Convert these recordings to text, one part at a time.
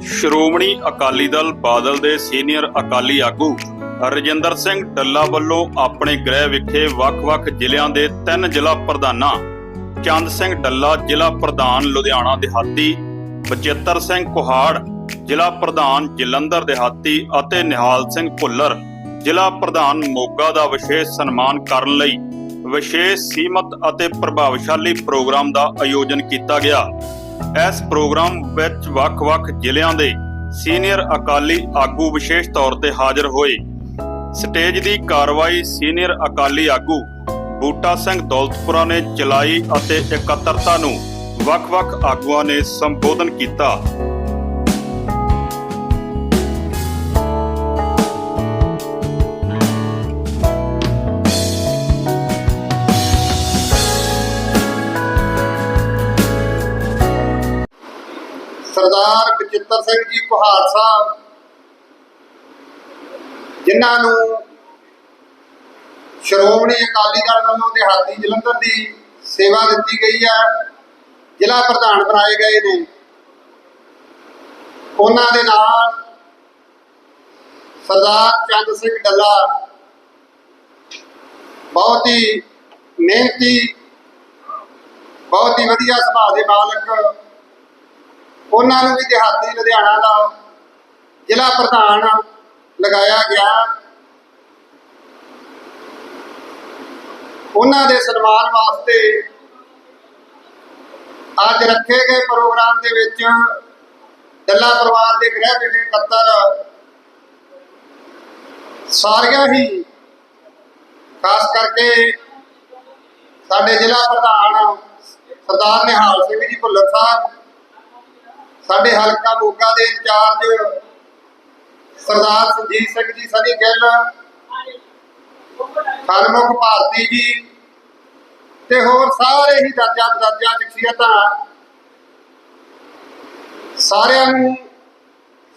ਸ਼੍ਰੋਮਣੀ ਅਕਾਲੀ ਦਲ ਬਾਦਲ ਦੇ ਸੀਨੀਅਰ ਅਕਾਲੀ ਆਗੂ ਰਜਿੰਦਰ ਸਿੰਘ ਡੱਲਾ ਵੱਲੋਂ ਆਪਣੇ ਗ੍ਰਹਿ ਵਿਖੇ ਵੱਖ-ਵੱਖ ਜ਼ਿਲ੍ਹਿਆਂ ਦੇ ਤਿੰਨ ਜ਼ਿਲ੍ਹਾ ਪ੍ਰਧਾਨਾਂ, ਚੰਦ ਸਿੰਘ ਡੱਲਾ ਜ਼ਿਲ੍ਹਾ ਪ੍ਰਧਾਨ ਲੁਧਿਆਣਾ ਦਿਹਾਤੀ, ਬਚੇਤਰ ਸਿੰਘ ਕੁਹਾੜ ਜ਼ਿਲ੍ਹਾ ਪ੍ਰਧਾਨ ਜਲੰਧਰ ਦਿਹਾਤੀ ਅਤੇ ਨਿਹਾਲ ਸਿੰਘ ਭੁੱਲਰ ਜ਼ਿਲ੍ਹਾ ਪ੍ਰਧਾਨ ਮੋਗਾ ਦਾ ਵਿਸ਼ੇਸ਼ ਸਨਮਾਨ ਕਰਨ ਲਈ ਵਿਸ਼ੇਸ਼ ਸੀਮਤ ਅਤੇ ਪ੍ਰਭਾਵਸ਼ਾਲੀ ਪ੍ਰੋਗਰਾਮ ਦਾ ਆਯੋਜਨ ਕੀਤਾ ਗਿਆ। ਇਸ ਪ੍ਰੋਗਰਾਮ ਵਿੱਚ ਵੱਖ-ਵੱਖ ਜ਼ਿਲ੍ਹਿਆਂ ਦੇ ਸੀਨੀਅਰ ਅਕਾਲੀ ਆਗੂ ਵਿਸ਼ੇਸ਼ ਤੌਰ ਤੇ ਹਾਜ਼ਰ ਹੋਏ। ਸਟੇਜ ਦੀ ਕਾਰਵਾਈ ਸੀਨੀਅਰ ਅਕਾਲੀ ਆਗੂ ਬੂਟਾ ਸਿੰਘ ਦੌਲਤਪੁਰਾ ਨੇ ਚਲਾਈ ਅਤੇ ਇਕੱਤਰਤਾ ਨੂੰ ਵੱਖ-ਵੱਖ ਆਗੂਆਂ ਨੇ ਸੰਬੋਧਨ ਕੀਤਾ। ਸਰਦਾਰ ਸਿੰਘ ਜੀ ਕੁਹਾੜ ਸਾਹਿਬ, ਜਿਨ੍ਹਾਂ ਨੂੰ ਸ਼੍ਰੋਮਣੀ ਅਕਾਲੀ ਦਲ ਵੱਲੋਂ ਦਿਹਾਤੀ ਜਲੰਧਰ ਦੀ ਸੇਵਾ ਦਿੱਤੀ ਗਈ ਹੈ, ਜ਼ਿਲ੍ਹਾ ਪ੍ਰਧਾਨ ਬਣਾਏ ਗਏ ਨੇ। ਉਹਨਾਂ ਦੇ ਨਾਲ ਸਰਦਾਰ ਚੰਦ ਸਿੰਘ ਡੱਲਾ, ਬਹੁਤ ਹੀ ਮਿਹਨਤੀ, ਬਹੁਤ ਹੀ ਵਧੀਆ ਸੁਭਾਅ ਦੇ ਮਾਲਕ ਉਹਨਾਂ ਨੂੰ ਵੀ ਦਿਹਾਤੀ ਲੁਧਿਆਣਾ ਦਾ ਜ਼ਿਲ੍ਹਾ ਪ੍ਰਧਾਨ ਲਗਾਇਆ ਗਿਆ। ਉਹਨਾਂ ਦੇ ਸਨਮਾਨ ਵਾਸਤੇ ਅੱਜ ਰੱਖੇ ਗਏ ਪ੍ਰੋਗਰਾਮ ਦੇ ਵਿੱਚ ਡੱਲਾ ਪਰਿਵਾਰ ਦੇ ਗ੍ਰਹਿ ਵਿਖੇ ਇਕੱਤਰ ਸਾਰੀਆਂ ਹੀ, ਖਾਸ ਕਰਕੇ ਸਾਡੇ ਜ਼ਿਲ੍ਹਾ ਪ੍ਰਧਾਨ ਸਰਦਾਰ ਨਿਹਾਲ ਸਿੰਘ ਜੀ ਭੁੱਲਰ ਸਾਹਿਬ ਸਾਡੇ ਹਲਕਾ ਮੋਗਾ ਦੇ ਇੰਚਾਰਜ ਸਰਦਾਰ ਸੰਜੀਤ ਸਿੰਘ ਜੀ, ਸਨੀ ਗਿੱਲ, ਹਰਮੁਖ ਭਾਰਤੀ ਜੀ ਤੇ ਹੋਰ ਸਾਰੇ ਹੀ ਦਰਜਾ ਦਰਜਾ ਸ਼ਖਸੀਅਤਾਂ। ਸਾਰਿਆਂ ਨੂੰ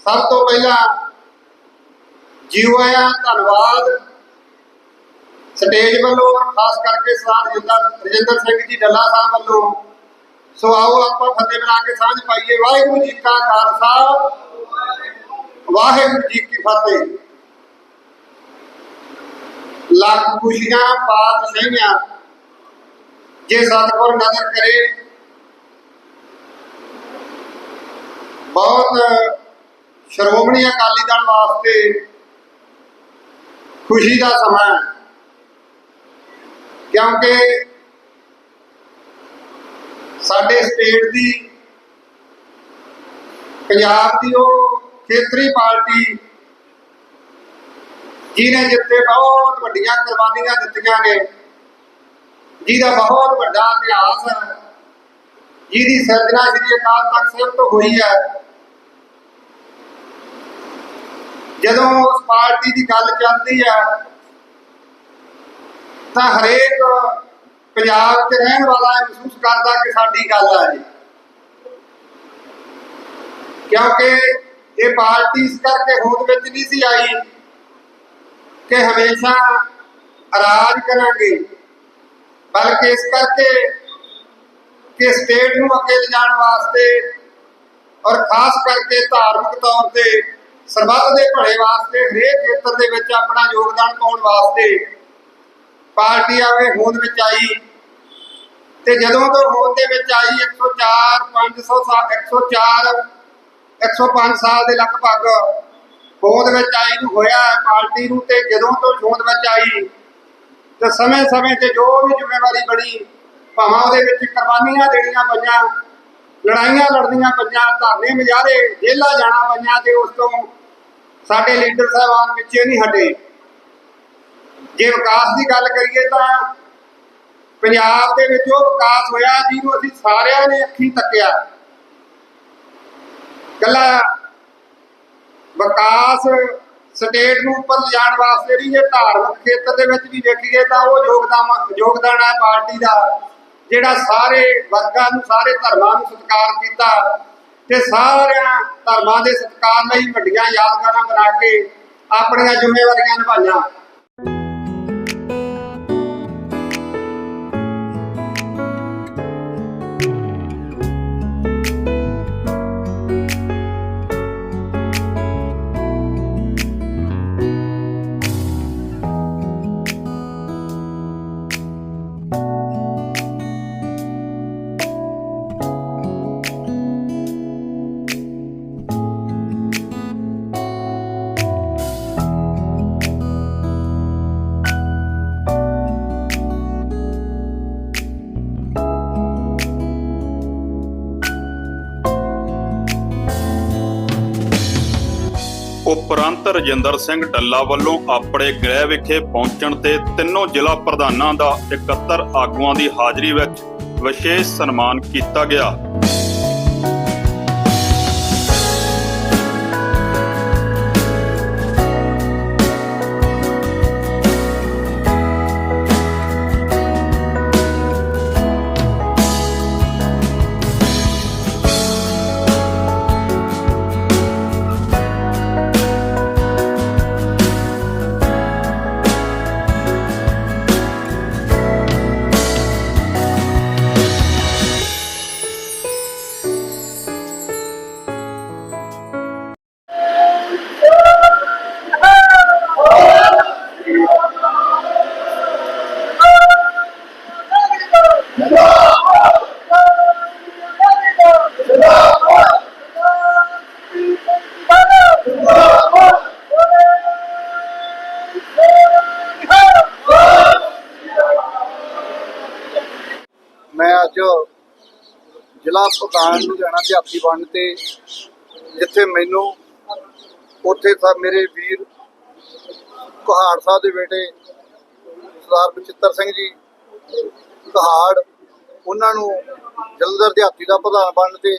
ਸਭ ਤੋਂ ਪਹਿਲਾਂ ਜੀਓ ਆਇਆਂ ਧੰਨਵਾਦ। ਸਟੇਜ ਵੱਲੋਂ, ਖਾਸ ਕਰਕੇ ਸਰਦਾਰ ਰਜਿੰਦਰ ਸਿੰਘ ਜੀ, ਡੱਲਾ ਸਾਹਿਬ ਵੱਲੋਂ ਸੋ ਆਓ ਆਪਾਂ ਫਤਿਹ ਬਣਾ ਕੇ ਸਾਂਝ ਪਾਈਏ। ਵਾਹਿਗੁਰੂ ਜੀ ਕਾ ਖਾਲਸਾ, ਵਾਹਿਗੁਰੂ ਜੀ ਕੀ ਫਤਿਹ। ਲੱਖ ਖੁਸ਼ੀਆਂ, ਪਾਤ ਸਹੀਆਂ ਜੇ ਸਤਿਗੁਰ ਨਜ਼ਰ ਕਰੇ। ਬਹੁਤ ਸ਼੍ਰੋਮਣੀ ਅਕਾਲੀ ਦਲ ਵਾਸਤੇ ਖੁਸ਼ੀ ਦਾ ਸਮਾਂ ਕਿਉਂਕਿ ਸਾਡੇ ਸਟੇਟ ਦੀ ਪੰਜਾਬ ਦੀ ਉਹ ਖੇਤਰੀ ਪਾਰਟੀ ਜਿਹਨੇ ਜਿੱਤੇ ਬਹੁਤ ਵੱਡੀਆਂ ਕੁਰਬਾਨੀਆਂ ਦਿੱਤੀਆਂ ਨੇ, ਜਿਹਦਾ ਬਹੁਤ ਵੱਡਾ ਇਤਿਹਾਸ ਹੈ, ਜਿਹਦੀ ਸਿਰਜਣਾ ਸ੍ਰੀ ਅਕਾਲ ਤਖਤ ਸਾਹਿਬ ਤੋਂ ਹੋਈ ਹੈ। ਜਦੋਂ ਉਸ ਪਾਰਟੀ ਦੀ ਗੱਲ ਚੱਲਦੀ ਹੈ, ਤਾਂ ਹਰੇਕ ਪੰਜਾਬ 'ਚ ਰਹਿਣ ਵਾਲਾ ਮਹਿਸੂਸ ਕਰਦਾ ਕਿ ਸਾਡੀ ਗੱਲ ਆ ਜੀ ਕਿਉਂਕਿ ਇਹ ਪਾਰਟੀ ਇਸ ਕਰਕੇ ਹੋਂਦ ਵਿੱਚ ਨਹੀਂ ਸੀ ਆਈ ਕਿ ਹਮੇਸ਼ਾ ਰਾਜ ਕਰਾਂਗੇ, ਬਲਕਿ ਇਸ ਕਰਕੇ ਕਿ ਸਟੇਟ ਨੂੰ ਅੱਗੇ ਲਿਜਾਣ ਵਾਸਤੇ ਔਰ ਖਾਸ ਕਰਕੇ ਧਾਰਮਿਕ ਤੌਰ ਤੇ ਸਰਬੱਤ ਦੇ ਭਲੇ ਵਾਸਤੇ ਹਰੇਕ ਖੇਤਰ ਦੇ ਵਿੱਚ ਆਪਣਾ ਯੋਗਦਾਨ ਪਾਉਣ ਵਾਸਤੇ ਪਾਰਟੀ ਆਵੇ ਹੋਂਦ ਵਿੱਚ ਆਈ। ਤੇ ਜਦੋਂ ਤੋਂ ਹੋਂਦ ਦੇ ਵਿੱਚ ਆਈ 104 500 104 105 ਸਾਲ ਦੇ ਲਗਭਗ ਹੋਂਦ ਵਿੱਚ ਆਈ ਨੂੰ ਹੋਇਆ ਪਾਰਟੀ ਨੂੰ, ਤੇ ਜਦੋਂ ਤੋਂ ਹੋਂਦ ਵਿੱਚ ਆਈ, ਤੇ ਸਮੇਂ-ਸਮੇਂ ਤੇ ਜੋ ਵੀ ਜ਼ਿੰਮੇਵਾਰੀ ਬਣੀ, ਭਾਵਾਂ ਉਹਦੇ ਵਿੱਚ ਕੁਰਬਾਨੀਆਂ ਦੇਣੀਆਂ ਪਈਆਂ, ਲੜਾਈਆਂ ਲੜਨੀਆਂ ਪਈਆਂ, ਧਰਨੇ ਮਜਾਰੇ, ਜੇਲ੍ਹਾਂ ਜਾਣਾ ਪਈਆਂ, ਤੇ ਉਸ ਤੋਂ ਸਾਡੇ ਲੀਡਰ ਸਾਹਿਬਾਨ ਪਿੱਛੇ ਨਹੀਂ ਹਟੇ। ਜੇ ਵਿਕਾਸ ਦੀ ਗੱਲ ਕਰੀਏ ਤਾਂ ਪੰਜਾਬ ਦੇ ਵਿੱਚ ਉਹ ਵਿਕਾਸ ਹੋਇਆ ਜਿਹਨੂੰ ਅਸੀਂ ਸਾਰਿਆਂ ਨੇ ਅੱਖੀਂ ਤੱਕਿਆ। ਕੱਲਾ ਵਿਕਾਸ ਸਟੇਟ ਨੂੰ ਉੱਪਰ ਲਿਜਾਣ ਵਾਸਤੇ ਨਹੀਂ, ਜੇ ਧਾਰਮਿਕ ਖੇਤਰ ਦੇ ਵਿੱਚ ਵੀ ਵੇਖੀਏ ਤਾਂ ਉਹ ਯੋਗਦਾਨ ਯੋਗਦਾਨ ਹੈ ਪਾਰਟੀ ਦਾ, ਜਿਹੜਾ ਸਾਰੇ ਵਰਗਾਂ ਨੂੰ, ਸਾਰੇ ਧਰਮਾਂ ਨੂੰ ਸਤਿਕਾਰ ਕੀਤਾ ਤੇ ਸਾਰਿਆਂ ਧਰਮਾਂ ਦੇ ਸਤਿਕਾਰ ਲਈ ਵੱਡੀਆਂ ਯਾਦਗਾਰਾਂ ਬਣਾ ਕੇ ਆਪਣੀਆਂ ਜ਼ਿੰਮੇਵਾਰੀਆਂ ਨਿਭਾਈਆਂ। ਉਪਰੰਤ ਰਜਿੰਦਰ ਸਿੰਘ ਡੱਲਾ ਵੱਲੋਂ ਆਪਣੇ ਗ੍ਰਹਿ ਵਿਖੇ ਪਹੁੰਚਣ ਤੇ ਤਿੰਨੋਂ ਜ਼ਿਲ੍ਹਾ ਪ੍ਰਧਾਨਾਂ ਦਾ 71 ਆਗੂਆਂ ਦੀ ਹਾਜ਼ਰੀ ਵਿੱਚ ਵਿਸ਼ੇਸ਼ ਸਨਮਾਨ ਕੀਤਾ ਗਿਆ। ਮੈਂ ਅੱਜ ਜ਼ਿਲ੍ਹਾ ਪ੍ਰਧਾਨ ਲੁਧਿਆਣਾ ਦਿਹਾਤੀ ਬਣ ਤੇ ਜਿੱਥੇ ਮੈਨੂੰ ਉੱਥੇ ਤਾਂ ਮੇਰੇ ਵੀਰ ਕੁਹਾੜ ਸਾਹਿਬ ਦੇ ਬੇਟੇ ਸਰਦਾਰ ਬਚਿੱਤਰ ਸਿੰਘ ਜੀ ਕੁਹਾੜ, ਉਹਨਾਂ ਨੂੰ ਜਲੰਧਰ ਦਿਹਾਤੀ ਦਾ ਪ੍ਰਧਾਨ ਬਣਨ ਤੇ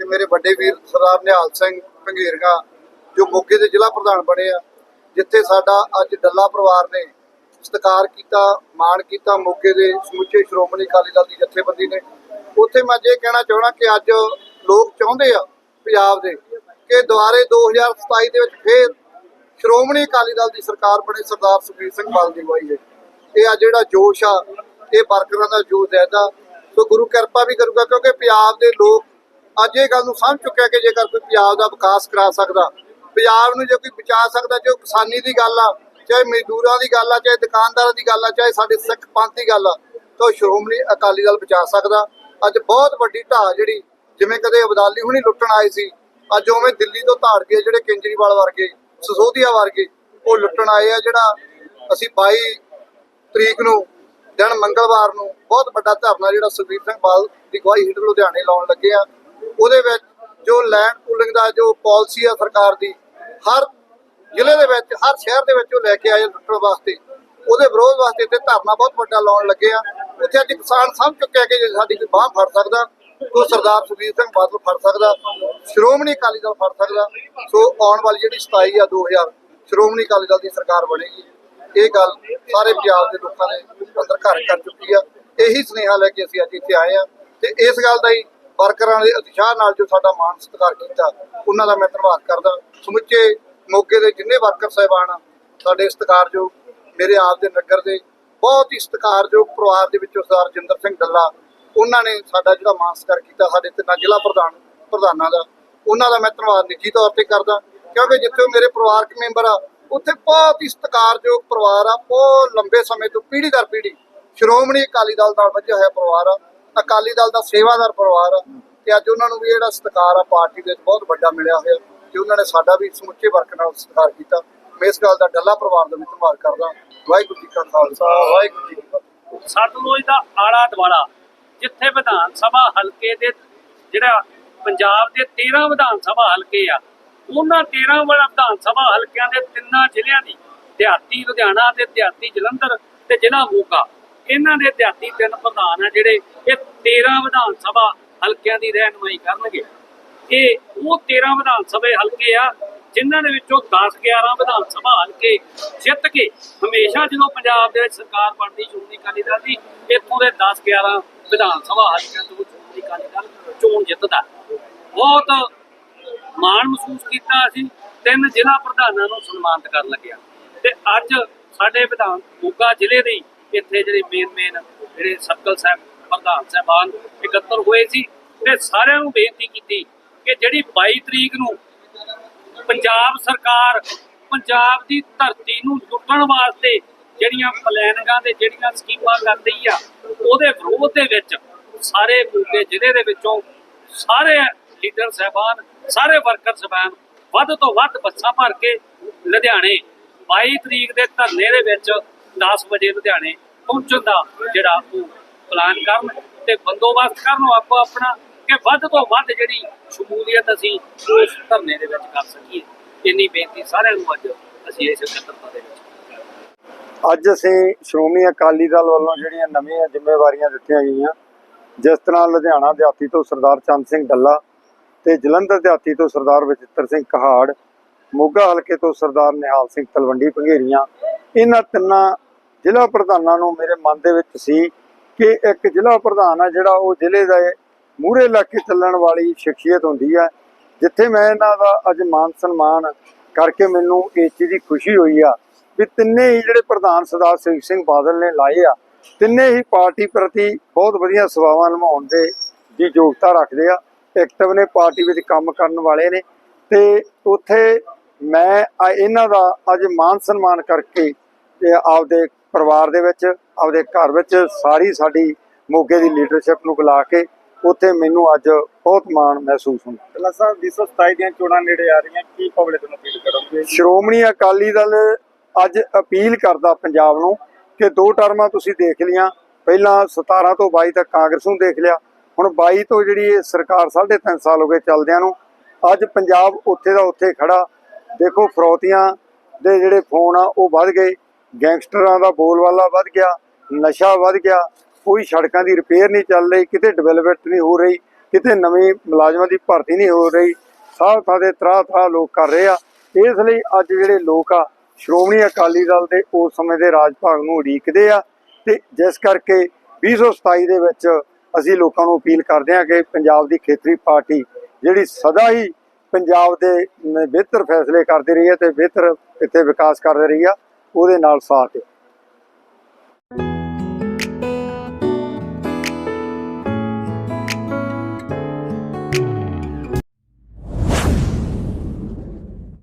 ਤੇ ਮੇਰੇ ਵੱਡੇ ਵੀਰ ਸਰਦਾਰ ਨਿਹਾਲ ਸਿੰਘ ਭੰਗੇਰਗਾ ਜੋ ਮੋਗੇ ਦੇ ਜ਼ਿਲ੍ਹਾ ਪ੍ਰਧਾਨ ਬਣੇ ਆ, ਜਿੱਥੇ ਸਾਡਾ ਅੱਜ ਡੱਲਾ ਪਰਿਵਾਰ ਨੇ ਸਤਿਕਾਰ ਕੀਤਾ, ਮਾਣ ਕੀਤਾ ਮੋਗੇ ਦੇ ਸਮੁੱਚੇ ਸ਼੍ਰੋਮਣੀ ਅਕਾਲੀ ਦਲ ਦੀ ਜਥੇਬੰਦੀ ਨੇ। ਉੱਥੇ ਮੈਂ ਜੇ ਕਹਿਣਾ ਚਾਹਣਾ ਕਿ ਅੱਜ ਲੋਕ ਚਾਹੁੰਦੇ ਆ ਪੰਜਾਬ ਦੇ ਕਿ ਦੁਬਾਰੇ 2027 ਦੇ ਵਿੱਚ ਫੇਰ ਸ਼੍ਰੋਮਣੀ ਅਕਾਲੀ ਦਲ ਦੀ ਸਰਕਾਰ ਬਣੇ, ਸਰਦਾਰ ਸੁਖਬੀਰ ਸਿੰਘ ਬਾਦਲ ਦੀ ਅਗਵਾਈ ਹੈ। ਇਹ ਆ ਜਿਹੜਾ ਜੋਸ਼ ਆ, ਇਹ ਵਰਕਰਾਂ ਦਾ ਜੋਸ਼ ਜ਼ਿਆਦਾ। ਸੋ ਗੁਰੂ ਕਿਰਪਾ ਵੀ ਕਰੂਗਾ, ਕਿਉਂਕਿ ਪੰਜਾਬ ਦੇ ਲੋਕ ਅੱਜ ਇਹ ਗੱਲ ਨੂੰ ਸਮਝ ਚੁੱਕਿਆ ਕਿ ਜੇਕਰ ਕੋਈ ਪੰਜਾਬ ਦਾ ਵਿਕਾਸ ਕਰਾ ਸਕਦਾ, ਪੰਜਾਬ ਨੂੰ ਜੇ ਕੋਈ ਬਚਾ ਸਕਦਾ, ਜੋ ਕਿਸਾਨੀ ਦੀ ਗੱਲ ਆ ਚਾਹੇ ਮਜ਼ਦੂਰਾਂ ਦੀ ਗੱਲ ਆ, ਚਾਹੇ ਦੁਕਾਨਦਾਰਾਂ ਦੀ ਗੱਲ ਆ, ਚਾਹੇ ਸਾਡੇ ਸਿੱਖ ਪੰਥ ਦੀ ਗੱਲ ਆ, ਤਾਂ ਉਹ ਸ਼੍ਰੋਮਣੀ ਅਕਾਲੀ ਦਲ ਬਚਾ ਸਕਦਾ। ਅੱਜ ਬਹੁਤ ਵੱਡੀ ਢਾਹ ਜਿਹੜੀ, ਜਿਵੇਂ ਕਦੇ ਅਬਦਾਲੀ ਹੁਣੀ ਲੁੱਟਣ ਆਏ ਸੀ, ਅੱਜ ਉਵੇਂ ਦਿੱਲੀ ਤੋਂ ਧਾੜ ਜਿਹੜੇ ਕੇਜਰੀਵਾਲ ਵਰਗੇ, ਸਸੋਦੀਆ ਵਰਗੇ, ਉਹ ਲੁੱਟਣ ਆਏ ਆ ਜਿਹੜਾ ਅਸੀਂ 22 ਤਰੀਕ ਨੂੰ, ਦਿਨ ਮੰਗਲਵਾਰ ਨੂੰ ਬਹੁਤ ਵੱਡਾ ਧਰਨਾ ਜਿਹੜਾ ਸੁਖਬੀਰ ਸਿੰਘ ਬਾਦਲ ਦੀ ਗਵਾਹੀ ਹੇਠ ਲੁਧਿਆਣੇ ਲਾਉਣ ਲੱਗੇ ਆ। ਉਹਦੇ ਵਿੱਚ ਜੋ ਲੈਂਡ ਪੂਲਿੰਗ ਦਾ ਜੋ ਪਾਲਿਸੀ ਆ ਸਰਕਾਰ ਦੀ, ਹਰ ਜ਼ਿਲ੍ਹੇ ਦੇ ਵਿੱਚ, ਹਰ ਸ਼ਹਿਰ ਦੇ ਵਿੱਚ ਉਹ ਲੈ ਕੇ ਆਏ ਲੁੱਟਣ ਵਾਸਤੇ। ਉਹਦੇ ਵਿਰੋਧ ਵਾਸਤੇ ਇੱਥੇ ਧਰਨਾ ਬਹੁਤ ਵੱਡਾ ਲਾਉਣ ਲੱਗੇ ਆ। ਉੱਥੇ ਅੱਜ ਕਿਸਾਨ ਸਮਝ ਚੁੱਕਿਆ ਕਿ ਜੇ ਸਾਡੀ ਕੋਈ ਬਾਹ ਫੜ ਸਕਦਾ ਤਾਂ ਸਰਦਾਰ ਸੁਖਬੀਰ ਸਿੰਘ ਬਾਦਲ ਫੜ ਸਕਦਾ, ਸ਼੍ਰੋਮਣੀ ਅਕਾਲੀ ਦਲ ਫੜ ਸਕਦਾ। ਸੋ ਆਉਣ ਵਾਲੀ ਜਿਹੜੀ 27 ਆ 2000 ਸ਼੍ਰੋਮਣੀ ਅਕਾਲੀ ਦਲ ਦੀ ਸਰਕਾਰ ਬਣੇਗੀ। ਇਹ ਗੱਲ ਸਾਰੇ ਪੰਜਾਬ ਦੇ ਲੋਕਾਂ ਦੇ ਅੰਦਰ ਘਰ ਕਰ ਚੁੱਕੀ ਆ। ਇਹੀ ਸੁਨੇਹਾ ਲੈ ਕੇ ਅਸੀਂ ਅੱਜ ਇੱਥੇ ਆਏ ਆ। ਤੇ ਇਸ ਗੱਲ ਦਾ ਹੀ ਵਰਕਰਾਂ ਦੇ ਉਤਸ਼ਾਹ ਨਾਲ ਜੋ ਸਾਡਾ ਮਾਣ ਸਤਿਕਾਰ ਕੀਤਾ, ਉਹਨਾਂ ਦਾ ਮੈਂ ਧੰਨਵਾਦ ਕਰਦਾ। ਸਮੁੱਚੇ ਮੋਗੇ ਦੇ ਜਿੰਨੇ ਵਰਕਰ ਸਾਹਿਬਾਨ ਆ, ਸਾਡੇ ਸਤਿਕਾਰਯੋਗ ਮੇਰੇ ਆਪ ਦੇ ਨਗਰ ਦੇ ਬਹੁਤ ਹੀ ਸਤਿਕਾਰਯੋਗ ਪਰਿਵਾਰ ਦੇ ਵਿੱਚੋਂ ਸਰਦਾਰ ਰਜਿੰਦਰ ਸਿੰਘ ਡੱਲਾ, ਉਹਨਾਂ ਨੇ ਸਾਡਾ ਜਿਹੜਾ ਮਾਣ ਸਤਿਕਾਰ ਕੀਤਾ, ਸਾਡੇ ਤਿੰਨਾਂ ਜ਼ਿਲ੍ਹਾ ਪ੍ਰਧਾਨ, ਪ੍ਰਧਾਨਾਂ ਦਾ, ਉਹਨਾਂ ਦਾ ਮੈਂ ਧੰਨਵਾਦ ਨਿੱਜੀ ਤੌਰ ਤੇ ਕਰਦਾ, ਕਿਉਂਕਿ ਜਿੱਥੇ ਮੇਰੇ ਪਰਿਵਾਰਕ ਮੈਂਬਰ ਆ, ਉੱਥੇ ਬਹੁਤ ਹੀ ਸਤਿਕਾਰਯੋਗ ਪਰਿਵਾਰ ਆ, ਬਹੁਤ ਲੰਬੇ ਸਮੇਂ ਤੋਂ ਪੀੜ੍ਹੀ ਦਰ ਪੀੜ੍ਹੀ, ਸ਼੍ਰੋਮਣੀ ਅਕਾਲੀ ਦਲ ਨਾਲ ਵੱਜਿਆ ਹੋਇਆ ਪਰਿਵਾਰ ਆ, ਅਕਾਲੀ ਦਲ ਦਾ ਸੇਵਾਦਾਰ ਪਰਿਵਾਰ ਆ, ਤੇ ਅੱਜ ਉਹਨਾਂ ਨੂੰ ਵੀ ਜਿਹੜਾ ਸਤਿਕਾਰ ਆ, ਪਾਰਟੀ ਦੇ ਵਿੱਚ ਬਹੁਤ ਵੱਡਾ ਮਿਲਿਆ ਹੋਇਆ। ਤੇ ਉਹਨਾਂ ਨੇ ਸਾਡਾ ਵੀ ਸਮੁੱਚੇ ਵਰਕ ਨਾਲ ਸਤਿਕਾਰ ਕੀਤਾ। ਮੈਂ ਇਸ ਗੱਲ ਦਾ ਡੱਲਾ ਪਰਿਵਾਰ ਦਾ ਵੀ ਧੰਨਵਾਦ ਕਰਦਾ। ਵਾਹਿਗੁਰੂ ਜੀ ਕਾ ਖਾਲਸਾ, ਵਾਹਿਗੁਰੂ ਜੀ ਕੀ ਫਤਿਹ। ਸਤਲੁਜ ਦਾ ਆਲਾ ਦੁਆਲਾ, ਜਿੱਥੇ ਵਿਧਾਨ ਸਭਾ ਹਲਕੇ ਦੇ ਜਿਹੜਾ ਪੰਜਾਬ ਦੇ 13 ਵਿਧਾਨ ਸਭਾ ਹਲਕੇ ਆ, ਉਹਨਾਂ 13 ਵਿਧਾਨ ਸਭਾ ਹਲਕਿਆਂ ਦੇ ਤਿੰਨਾਂ ਜ਼ਿਲ੍ਹਿਆਂ ਦੀ, ਦਿਹਾਤੀ ਲੁਧਿਆਣਾ ਤੇ ਦਿਹਾਤੀ ਜਲੰਧਰ ਤੇ ਜ਼ਿਲ੍ਹਾ ਮੋਗਾ, ਇਹਨਾਂ ਦੇ ਦਿਹਾਤੀ ਤਿੰਨ ਪ੍ਰਧਾਨ ਆ ਜਿਹੜੇ ਇਹ 13 ਵਿਧਾਨ ਸਭਾ ਹਲਕਿਆਂ ਦੀ ਰਹਿਨੁਮਾਈ ਕਰਨਗੇ। ਇਹ ਉਹ 13 ਵਿਧਾਨ ਸਭਾ ਹਲਕੇ ਆ, ਜਿਨ੍ਹਾਂ ਦੇ ਵਿੱਚੋਂ 10 11 ਵਿਧਾਨ ਸਭਾ ਹਲਕੇ ਜਿੱਤ ਕੇ ਹਮੇਸ਼ਾ ਜਦੋਂ ਪੰਜਾਬ ਦੇ ਵਿੱਚ ਸਰਕਾਰ ਬਣਦੀ ਸ਼੍ਰੋਮਣੀ ਅਕਾਲੀ ਦਲ ਦੀ ਇੱਥੋਂ ਦੇ 10 11 ਵਿਧਾਨ ਸਭਾ ਹਲਕਿਆਂ ਤੋਂ ਸ਼੍ਰੋਮਣੀ ਅਕਾਲੀ ਦਲ ਚੋਣ ਜਿੱਤਦਾ। ਬਹੁਤ ਮਾਣ ਮਹਿਸੂਸ ਕੀਤਾ ਅਸੀਂ, ਤਿੰਨ ਜ਼ਿਲ੍ਹਾ ਪ੍ਰਧਾਨਾਂ ਨੂੰ ਸਨਮਾਨਿਤ ਕਰਨ ਲੱਗਿਆ। ਤੇ ਅੱਜ ਸਾਡੇ ਵਿਧਾਨ ਮੋਗਾ ਜ਼ਿਲ੍ਹੇ ਦੇ ਇੱਥੇ ਜਿਹੜੇ ਮੇਨ ਮੇਨ ਜਿਹੜੇ ਸਰਕਲ ਸਾਹਿਬ, ਪ੍ਰਧਾਨ ਸਾਹਿਬਾਨ ਇਕੱਤਰ ਹੋਏ ਸੀ, ਤੇ ਸਾਰਿਆਂ ਨੂੰ ਬੇਨਤੀ ਕੀਤੀ ਕਿ ਜਿਹੜੀ 22 ਤਰੀਕ ਨੂੰ ਪੰਜਾਬ ਸਰਕਾਰ ਪੰਜਾਬ ਦੀ ਧਰਤੀ ਨੂੰ ਲੁੱਟਣ ਵਾਸਤੇ ਜਿਹੜੀਆਂ ਪਲੈਨਿੰਗਾਂ ਤੇ ਜਿਹੜੀਆਂ ਸਕੀਮਾਂ ਕਰ ਰਹੀ ਆ, ਉਹਦੇ ਵਿਰੋਧ ਦੇ ਵਿੱਚ ਸਾਰੇ ਮੋਗੇ ਜ਼ਿਲ੍ਹੇ ਦੇ ਵਿੱਚੋਂ ਸਾਰੇ ਲੀਡਰ ਸਾਹਿਬਾਨ, ਸਾਰੇ ਵਰਕਰ ਸਾਹਿਬਾਨ ਵੱਧ ਤੋਂ ਵੱਧ ਬੱਸਾਂ ਭਰ ਕੇ ਲੁਧਿਆਣੇ 22 ਤਰੀਕ ਦੇ ਧਰਨੇ ਦੇ ਵਿੱਚ 10 ਵਜੇ ਲੁਧਿਆਣੇ ਪਹੁੰਚਣ ਦਾ ਜਿਹੜਾ ਉਹ ਪਲਾਨ ਕਰਨ ਤੇ ਬੰਦੋਬਸਤ ਕਰਨ ਆਪੋ ਆਪਣਾ ਕਿ ਵੱਧ ਤੋਂ ਵੱਧ ਜਿਹੜੀ ਸ਼ਮੂਲੀਅਤ ਅਸੀਂ ਉਸ ਧਰਨੇ ਦੇ ਵਿੱਚ ਕਰ ਸਕੀਏ। ਇੰਨੀ ਬੇਨਤੀ ਸਾਰਿਆਂ ਨੂੰ ਅੱਜ ਅਸੀਂ ਇਸ ਇਕੱਤਰਤਾ ਦੇ ਵਿੱਚ ਅੱਜ ਅਸੀਂ ਸ਼੍ਰੋਮਣੀ ਅਕਾਲੀ ਦਲ ਵੱਲੋਂ ਜਿਹੜੀਆਂ ਨਵੀਆਂ ਜ਼ਿੰਮੇਵਾਰੀਆਂ ਦਿੱਤੀਆਂ ਗਈਆਂ, ਜਿਸ ਤਰ੍ਹਾਂ ਲੁਧਿਆਣਾ ਦਿਹਾਤੀ ਤੋਂ ਸਰਦਾਰ ਚੰਦ ਸਿੰਘ ਡੱਲਾ ਤੇ ਜਲੰਧਰ ਦਿਹਾਤੀ ਤੋਂ ਸਰਦਾਰ ਬਚਿੱਤਰ ਸਿੰਘ ਕਹਾੜ, ਮੋਗਾ ਹਲਕੇ ਤੋਂ ਸਰਦਾਰ ਨਿਹਾਲ ਸਿੰਘ ਤਲਵੰਡੀ ਪੰਘੇਰੀਆਂ ਇਹਨਾਂ ਤਿੰਨਾਂ ਜ਼ਿਲ੍ਹਾ ਪ੍ਰਧਾਨਾਂ ਨੂੰ ਮੇਰੇ ਮਨ ਦੇ ਵਿੱਚ ਸੀ ਕਿ ਇੱਕ ਜ਼ਿਲ੍ਹਾ ਪ੍ਰਧਾਨ ਆ ਜਿਹੜਾ ਉਹ ਜ਼ਿਲ੍ਹੇ ਦਾ ਮੂਹਰੇ ਲੱਗ ਕੇ ਚੱਲਣ ਵਾਲੀ ਸ਼ਖਸੀਅਤ ਹੁੰਦੀ ਹੈ ਜਿੱਥੇ ਮੈਂ ਇਹਨਾਂ ਦਾ ਅੱਜ ਮਾਨ ਸਨਮਾਨ ਕਰਕੇ ਮੈਨੂੰ ਇਸ ਚੀਜ਼ ਦੀ ਖੁਸ਼ੀ ਹੋਈ ਆ ਵੀ ਤਿੰਨੇ ਹੀ ਜਿਹੜੇ ਪ੍ਰਧਾਨ ਸਰਦਾਰ ਸਿੰਘ ਸਿੰਘ ਬਾਦਲ ਨੇ ਲਾਏ ਆ, ਤਿੰਨੇ ਹੀ ਪਾਰਟੀ ਪ੍ਰਤੀ ਬਹੁਤ ਵਧੀਆ ਸੇਵਾਵਾਂ ਨਿਭਾਉਣ ਦੇ ਦੀ ਯੋਗਤਾ ਰੱਖਦੇ ਆ ਐਕਟਿਵ ਨੇ ਪਾਰਟੀ ਵਿੱਚ ਕੰਮ ਕਰਨ ਵਾਲੇ ਨੇ ਤੇ ਉੱਥੇ ਮੈਂ ਇਹਨਾਂ ਦਾ ਅੱਜ ਮਾਨ ਸਨਮਾਨ ਕਰਕੇ ਆਪਦੇ ਪਰਿਵਾਰ ਦੇ ਵਿੱਚ, ਆਪਦੇ ਘਰ ਵਿੱਚ ਸਾਰੀ ਸਾਡੀ ਮੋਗੇ ਦੀ ਲੀਡਰਸ਼ਿਪ ਨੂੰ ਬੁਲਾ ਕੇ ਉੱਥੇ ਮੈਨੂੰ ਅੱਜ ਬਹੁਤ ਮਾਣ ਮਹਿਸੂਸ ਹੁੰਦਾ। ਟੱਲਾ ਸਾਹਿਬ 227 ਦੀਆਂ ਚੋਣਾਂ ਨੇੜੇ ਆ ਰਹੀਆਂ ਕੀ ਪਬਲਿਕ ਨੂੰ ਅਪੀਲ ਕਰੋਗੇ? ਸ਼੍ਰੋਮਣੀ ਅਕਾਲੀ ਦਲ ਅੱਜ ਅਪੀਲ ਕਰਦਾ ਪੰਜਾਬ ਨੂੰ ਕਿ ਦੋ ਟਰਮਾਂ ਤੁਸੀਂ ਦੇਖ ਲੀਆਂ ਪਹਿਲਾਂ 17 ਤੋਂ 22 ਤੱਕ ਕਾਂਗਰਸ ਨੂੰ ਦੇਖ ਲਿਆ। ਹੁਣ 22 ਤੋਂ ਜਿਹੜੀ ਇਹ ਸਰਕਾਰ 3.5 ਸਾਲ ਹੋ ਗਏ ਚੱਲਦਿਆਂ ਨੂੰ ਅੱਜ ਪੰਜਾਬ ਉੱਥੇ ਦਾ ਉੱਥੇ ਖੜਾ। ਦੇਖੋ ਫਰੌਤੀਆਂ ਦੇ ਜਿਹੜੇ ਫੋਨ ਆ ਉਹ ਵੱਧ ਗਏ। ਗੈਂਗਸਟਰਾਂ ਦਾ ਬੋਲਬਾਲਾ ਵੱਧ ਗਿਆ। ਨਸ਼ਾ ਵੱਧ ਗਿਆ। ਕੋਈ ਸੜਕਾਂ ਦੀ ਰਿਪੇਅਰ ਨਹੀਂ ਚੱਲ ਰਹੀ, ਕਿਤੇ ਡਿਵੈਲਪਮੈਂਟ ਨਹੀਂ ਹੋ ਰਹੀ, ਕਿਤੇ ਨਵੇਂ ਮੁਲਾਜ਼ਮਾਂ ਦੀ ਭਰਤੀ ਨਹੀਂ ਹੋ ਰਹੀ, ਸਾਹ ਥਾਂ ਦੇ ਤਰਾ ਤਰਾ ਲੋਕ ਕਰ ਰਹੇ ਆ। ਇਸ ਲਈ ਅੱਜ ਜਿਹੜੇ ਲੋਕ ਆ, ਸ਼੍ਰੋਮਣੀ ਅਕਾਲੀ ਦਲ ਦੇ ਉਸ ਸਮੇਂ ਦੇ ਰਾਜ ਭਾਗ ਨੂੰ ਉਡੀਕਦੇ ਆ ਤੇ ਜਿਸ ਕਰਕੇ 2027 ਦੇ ਵਿੱਚ ਅਸੀਂ ਲੋਕਾਂ ਨੂੰ ਅਪੀਲ ਕਰਦੇ ਹਾਂ ਕਿ ਪੰਜਾਬ ਦੀ ਖੇਤਰੀ ਪਾਰਟੀ ਜਿਹੜੀ ਸਦਾ ਹੀ ਪੰਜਾਬ ਦੇ ਬਿਹਤਰ ਫੈਸਲੇ ਕਰਦੀ ਰਹੀ ਹੈ ਤੇ ਬਿਹਤਰ ਇੱਥੇ ਵਿਕਾਸ ਕਰਦੀ ਰਹੀ ਆ, ਉਹਦੇ ਨਾਲ ਸਾਥ ਹੈ